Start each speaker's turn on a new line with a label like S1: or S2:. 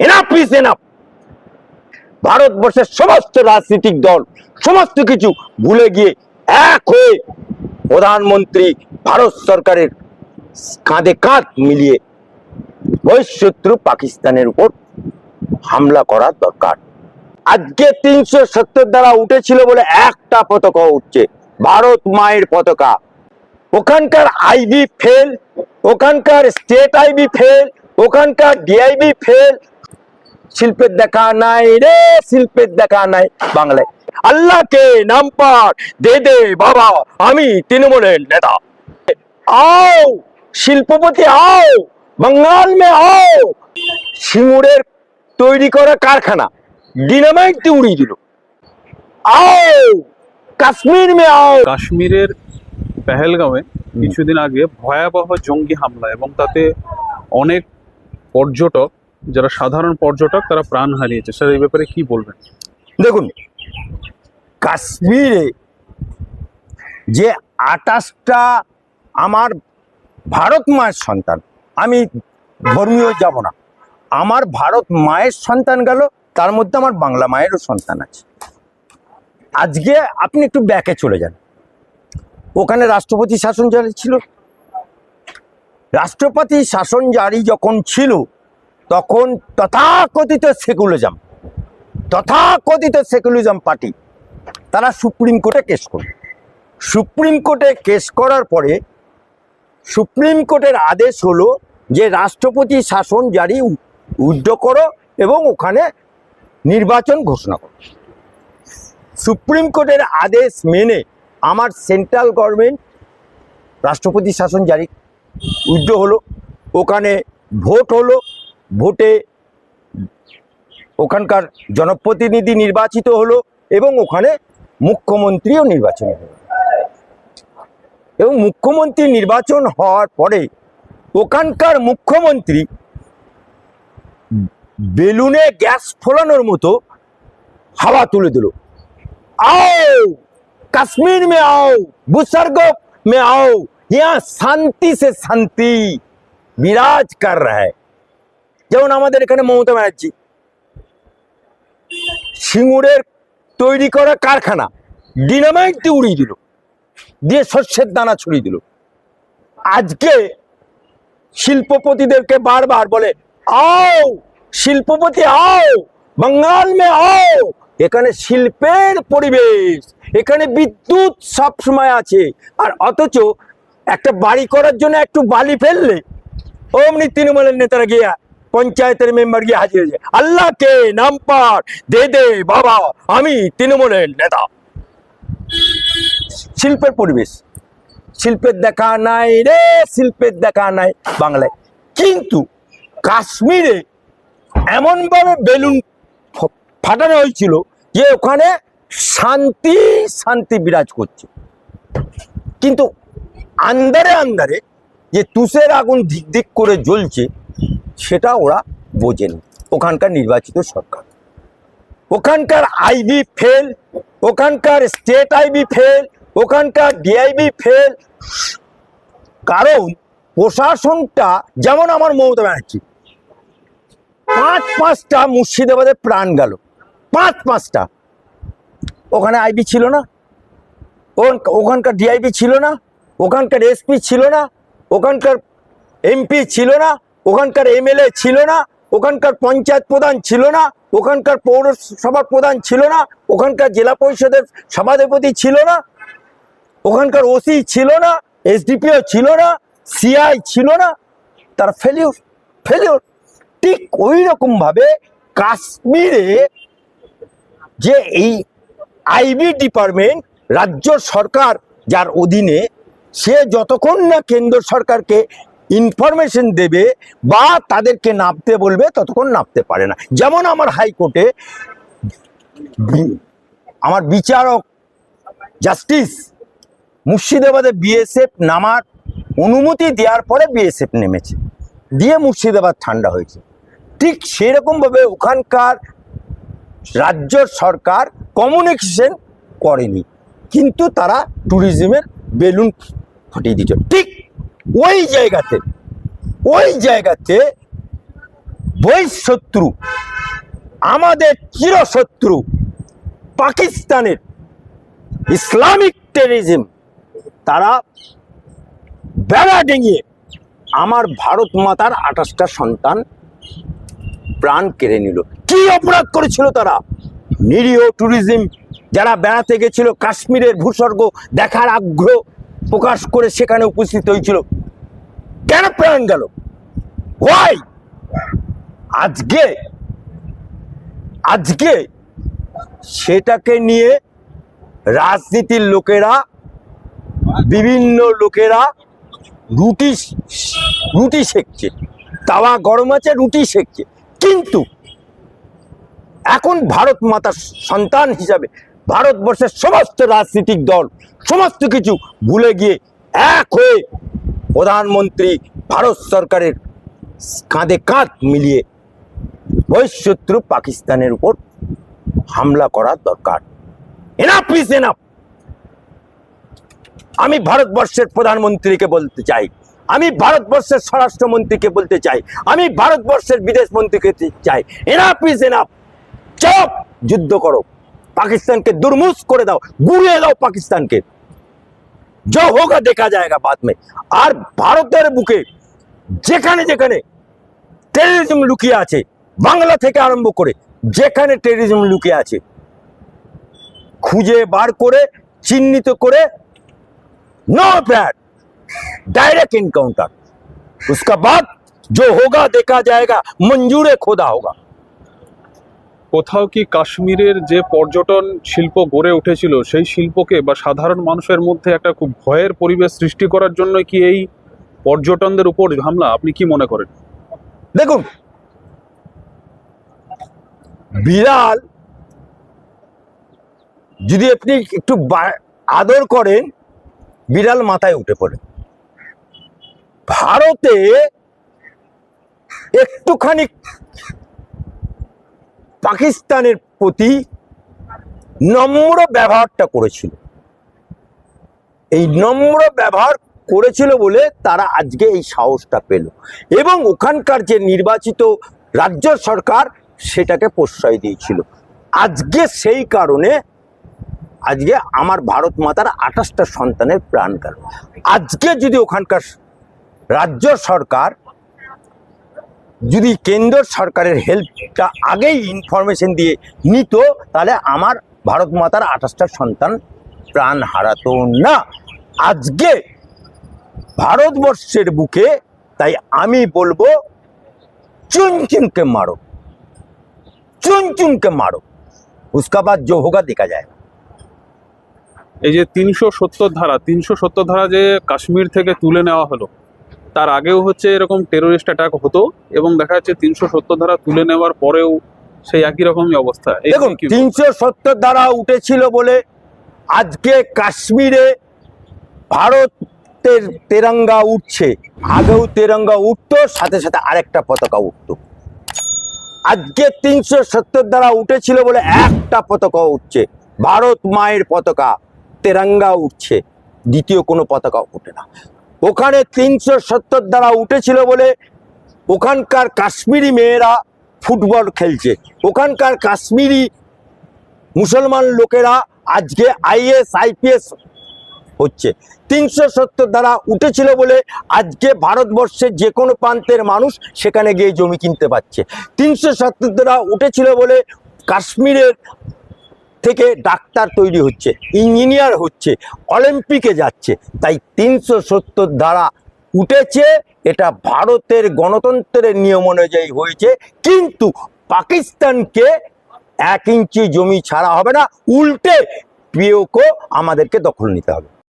S1: Enough is enough ভারতবর্ষের সমস্ত রাজনৈতিক দল, সমস্ত কিছু ভুলে গিয়ে এক হয়ে প্রধানমন্ত্রী ভারত সরকারের কাঁধে কাঁধ মিলিয়ে বহিঃশত্রু পাকিস্তানের উপর হামলা করা দরকার। আজকে তিনশো সত্তর দ্বারা উঠেছিল বলে একটা পতাকা উঠছে, ভারত মায়ের পতাকা। ওখানকার আইবি ফেল, ওখানকার স্টেট আইবি ফেল, ওখানকার ডিআইবি ফেল শিল্পের দেখা নাই রে, শিল্পের দেখা নাই বাংলায়। আল্লাহকে নাম পাঠ দে দে বাবা, আমি তৃণমূলের নেতা। আও, শিল্পপতি আও বঙ্গাল মে আও। সিমুরের তৈরি করা কারখানা ডিনামাইট উড়িয়ে দিল। আও, কাশ্মীর মে আও।
S2: কাশ্মীরের পেহেলগাঁওয়ে কিছুদিন আগে ভয়াবহ জঙ্গি হামলা এবং তাতে অনেক পর্যটক যারা সাধারণ পর্যটক, তারা প্রাণ হারিয়েছে। স্যার, এই ব্যাপারে কি বলবেন?
S1: দেখুন, কাশ্মীরে যে আটাশটা আমার ভারত মায়ের সন্তান, আমি ধর্মীয় যাব না। আমার ভারত মায়ের সন্তান গেল, তার মধ্যে আমার বাংলা মায়েরও সন্তান আছে। আজকে আপনি একটু ব্যাকে চলে যান। ওখানে রাষ্ট্রপতি শাসন জারি ছিল। রাষ্ট্রপতি শাসন জারি যখন ছিল তখন তথাকথিত সেকুলারিজম তথাকথিত সেকুলারিজম পার্টি, তারা সুপ্রিম কোর্টে কেস করবে সুপ্রিম কোর্টে কেস করার পরে সুপ্রিম কোর্টের আদেশ হলো যে রাষ্ট্রপতি শাসন জারি উদ্ধ করো এবং ওখানে নির্বাচন ঘোষণা করো। সুপ্রিম কোর্টের আদেশ মেনে আমার সেন্ট্রাল গভর্নমেন্ট রাষ্ট্রপতি শাসন জারি উদ্ধ হলো, ওখানে ভোট হলো ভোটে ওখানকার জনপ্রতিনিধি নির্বাচিত হলো এবং ওখানে মুখ্যমন্ত্রীও নির্বাচন হলো এবং মুখ্যমন্ত্রী নির্বাচন হওয়ার পরে ওখানকার মুখ্যমন্ত্রী বেলুনে গ্যাস ফোলানোর মতো হাওয়া তুলে দিল आओ कश्मीर में आओ बुसर्ग में आओ यहाँ शांति से शांति বিরাজ কর रहा है যেমন আমাদের এখানে মমতা ব্যানার্জি। সিঙ্গুরের তৈরি করা কারখানা ডিনামাইট দিয়ে উড়িয়ে দিল, দিয়ে শস্যের দানা ছড়িয়ে দিল। আজকে শিল্পপতিদেরকে বারবার বলে, আও, শিল্পপতি আও বাঙ্গাল মে আও, এখানে শিল্পের পরিবেশ, এখানে বিদ্যুৎ সব সময় আছে। আর অথচ একটা বাড়ি করার জন্য একটু বালি ফেললে, অমনি তৃণমূলের নেতারা গিয়া পঞ্চায়েতের মেম্বার গিয়ে হাজির হয়েছে। আল্লাহকে নাম পাঠ দে দে বাবা, আমি তৃণমূলের নেতা। শিল্পের পরিবেশ। শিল্পের দেখা নাই রে, শিল্পের দেখা নাই বাংলায়। কিন্তু কাশ্মীরে এমনভাবে বেলুন ফাটানো হয়েছিল যে ওখানে শান্তি শান্তি বিরাজ করছে। কিন্তু আন্দারে আন্দারে যে তুষের আগুন ধিক করে জ্বলছে সেটা ওরা বোঝেনি। ওখানকার নির্বাচিত সরকার। ওখানকার আইবি ফেল ওখানকার স্টেট আইবি ফেল ওখানকার ডিআইবি ফেল কারণ প্রশাসনটা, যেমন আমার মমতা ব্যানার্জি, পাঁচ পাঁচটা মুর্শিদাবাদে প্রাণ গেল। পাঁচ পাঁচটা। ওখানে আইবি ছিল না। ওখান- ওখানকার ডিআইবি ছিল না। ওখানকার এসপি ছিল না। ওখানকার এমপি ছিল না। ওখানকার এমএলএ ছিল না, ওখানকার পঞ্চায়েত প্রধান ছিল না, ওখানকার পৌরসভার প্রধান ছিল না, ওখানকার জেলা পরিষদের সভাধিপতি ছিল না, ওখানকার ওসি ছিল না, এসডিপিও ছিল না, সিআই ছিল না, তার ফেলিওর ফেলিওর ঠিক ওই রকমভাবে কাশ্মীরে যে এই আইবি ডিপার্টমেন্ট রাজ্য সরকার যার অধীনে, সে যতক্ষণ না কেন্দ্র সরকারকে ইনফরমেশন দেবে বা তাদেরকে নাপতে বলবে, ততক্ষণ নাপতে পারে না। যেমন আমার হাইকোর্টে আমার বিচারক জাস্টিস মুর্শিদাবাদে বিএসএফ নামার অনুমতি দেওয়ার পরে বিএসএফ নেমেছে। দিয়ে মুর্শিদাবাদ ঠান্ডা হয়েছে। ঠিক সেরকমভাবে ওখানকার রাজ্য সরকার কমিউনিকেশন করেনি। কিন্তু তারা ট্যুরিজমের বেলুন ফাটিয়ে দিচ্ছে ঠিক ওই জায়গাতে ওই জায়গাতে বহিঃশত্রু আমাদের চিরশত্রু, পাকিস্তানের ইসলামিক টেরিজম তারা বেড়া ডেঙিয়ে আমার ভারত মাতার আঠাশটা সন্তান প্রাণ কেড়ে নিল। কি অপরাধ করেছিল তারা? নিরীহ ট্যুরিজম যারা বেড়াতে গেছিল কাশ্মীরের ভূস্বর্গ দেখার আগ্রহ প্রকাশ করে সেখানে উপস্থিত হয়েছিল। কেন প্রাণ গেল? হোয়াই আজকে আজকে সেটাকে নিয়ে রাজনীতির লোকেরা, বিভিন্ন লোকেরা রুটি রুটি সেকছে তাওয়া গরম আছে, রুটি সেকছে কিন্তু এখন ভারত মাতার সন্তান হিসাবে ভারতবর্ষের সমস্ত রাজনৈতিক দল, সমস্ত কিছু ভুলে গিয়ে এক হয়ে প্রধানমন্ত্রী ভারত সরকারের কাঁধে কাঁধ মিলিয়ে বহিঃশত্রু পাকিস্তানের উপর হামলা করা দরকার। এনাফ ইজ এনাফ আমি ভারতবর্ষের প্রধানমন্ত্রীকে বলতে চাই। আমি ভারতবর্ষের স্বরাষ্ট্রমন্ত্রীকে বলতে চাই। আমি ভারতবর্ষের বিদেশ মন্ত্রীকে চাই। এনাফ ইজ এনাফ চপ! যুদ্ধ করো। পাকিস্তানকে দুর্মুষ করে দাও গুড়িয়ে দাও পাকিস্তানকে যা হোগা দেখা যায়গা বাদ মে আর ভারতের বুকে যেখানে যেখানে টেররিজম লুকিয়ে আছে বাংলা থেকে আরম্ভ করে যেখানে টেররিজম লুকিয়ে আছে খুঁজে বার করে চিহ্নিত করে नो पैड डायरेक्ट इनकाउंटर उसका बाद जो होगा देखा जाएगा मंजूर खोदा होगा
S2: কোথাও কি কাশ্মীরের যে পর্যটন শিল্প গড়ে উঠেছিল, সেই শিল্পকে বা সাধারণ মানুষের মধ্যে একটা খুব ভয়ের পরিবেশ সৃষ্টি করার জন্য কি এই পর্যটনদের উপর হামলা? আপনি কি মনে করেন?
S1: দেখুন, বিড়াল যদি আপনি একটু আদর করেন বিড়াল মাথায় উঠে পড়ে। ভারতে একটুখানি পাকিস্তানের প্রতি নম্র ব্যবহারটা করেছিল। এই নম্র ব্যবহার করেছিল বলে তারা আজকে এই সাহসটা পেল এবং ওখানকার যে নির্বাচিত রাজ্য সরকার সেটাকে প্রশ্রয় দিয়েছিল। আজকে সেই কারণে আজকে আমার ভারত মাতার আঠাশটা সন্তানের প্রাণ গেল। আজকে যদি ওখানকার রাজ্য সরকার যদি কেন্দ্র সরকারের হেল্পটা আগেই ইনফরমেশন দিয়ে নিত, তাহলে আমার ভারত মাতার আঠাশটা সন্তান প্রাণ হারাতো না। আজকে ভারতবর্ষের বুকে, তাই আমি বলব চুনচুনকে মারো। চুনচুনকে মারো। উস্কাবাদ জো হোগা দেখা যায়।
S2: এই যে তিনশো সত্তর ধারা, তিনশো সত্তর ধারা যে কাশ্মীর থেকে তুলে নেওয়া হলো তার আগেও হচ্ছে এরকম টেরোরিস্ট অ্যাটাক হতো এবং দেখা যাচ্ছে তিনশো সত্তর ধারা তুলে নেওয়ার পরেও সেই একই রকমই অবস্থা।
S1: দেখুন তিনশো সত্তর ধারা উঠেছিল বলে আজকে কাশ্মীরে ভারতের তেরঙ্গা উঠছে। আগেও তেরঙ্গা উঠতো সাথে সাথে আরেকটা পতাকা উঠতো। আজকে তিনশো সত্তর দ্বারা উঠেছিল বলে একটা পতাকা উঠছে। ভারত মায়ের পতাকা তেরঙ্গা উঠছে। দ্বিতীয় কোনো পতাকা উঠে না। ওখানে তিনশো সত্তর দ্বারা উঠেছিল বলে ওখানকার কাশ্মীরি মেয়েরা ফুটবল খেলছে। ওখানকার কাশ্মীরি মুসলমান লোকেরা আজকে আইএস, আইপিএস হচ্ছে। তিনশো সত্তর দ্বারা উঠেছিল বলে আজকে ভারতবর্ষের যে কোনো প্রান্তের মানুষ সেখানে গিয়ে জমি কিনতে পারছে। তিনশো সত্তর দ্বারা উঠেছিল বলে কাশ্মীরের থেকে ডাক্তার তৈরি হচ্ছে, ইঞ্জিনিয়ার হচ্ছে, অলিম্পিকে যাচ্ছে। তাই তিনশো সত্তর দ্বারা উঠেছে, এটা ভারতের গণতন্ত্রের নিয়ম অনুযায়ী হয়েছে, কিন্তু পাকিস্তানকে এক ইঞ্চি জমি ছাড়া হবে না, উল্টে পিওকো আমাদেরকে দখল নিতে হবে।